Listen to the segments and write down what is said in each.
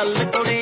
அள்ளுக்குடே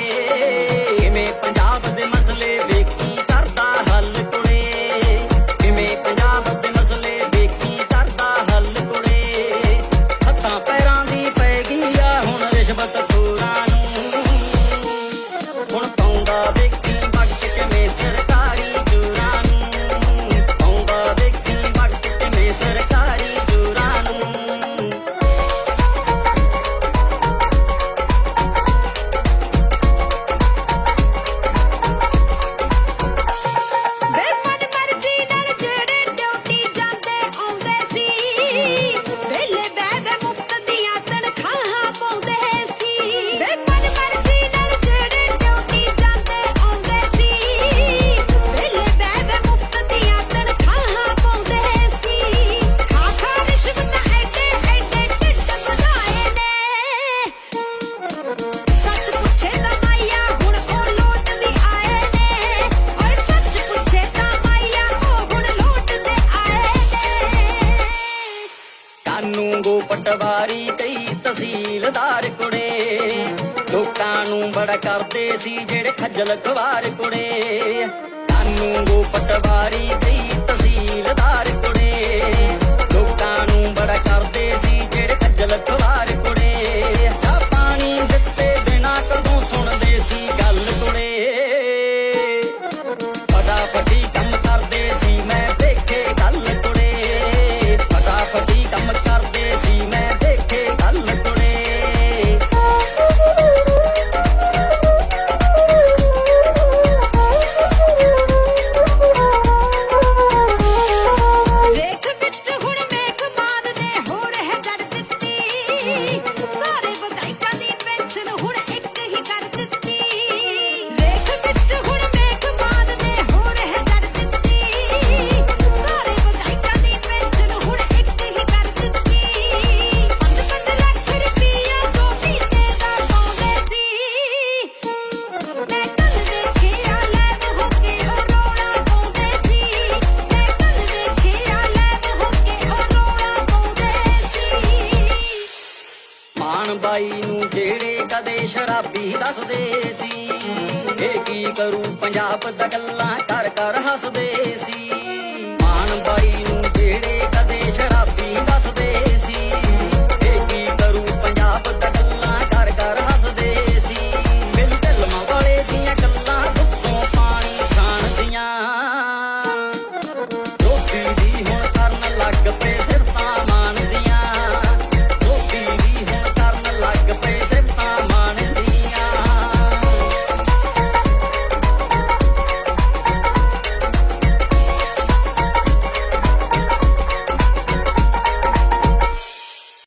ਪਟਵਾਰੀ ਕਈ ਤਹਿਸੀਲਦਾਰ ਕੁੜੇ। ਲੋਕਾਂ ਨੂੰ ਬੜਾ ਕਰਦੇ ਸੀ ਜਿਹੜੇ ਖੱਜਲ ਖਵਾਰ ਕੁੜੇ। ਕਾਨੂੰਗੋ ਪਟਵਾਰੀ ਕਈ ਮਾਨ ਬਾਈ ਨੂੰ ਜਿਹੜੇ ਕਦੇ ਸ਼ਰਾਬੀ ਦੱਸਦੇ ਸੀ। ਇਹ ਕੀ ਕਰੂ, ਪੰਜਾਬ ਦਾ ਗੱਲਾਂ ਕਰ ਕਰ ਹੱਸਦੇ ਸੀ।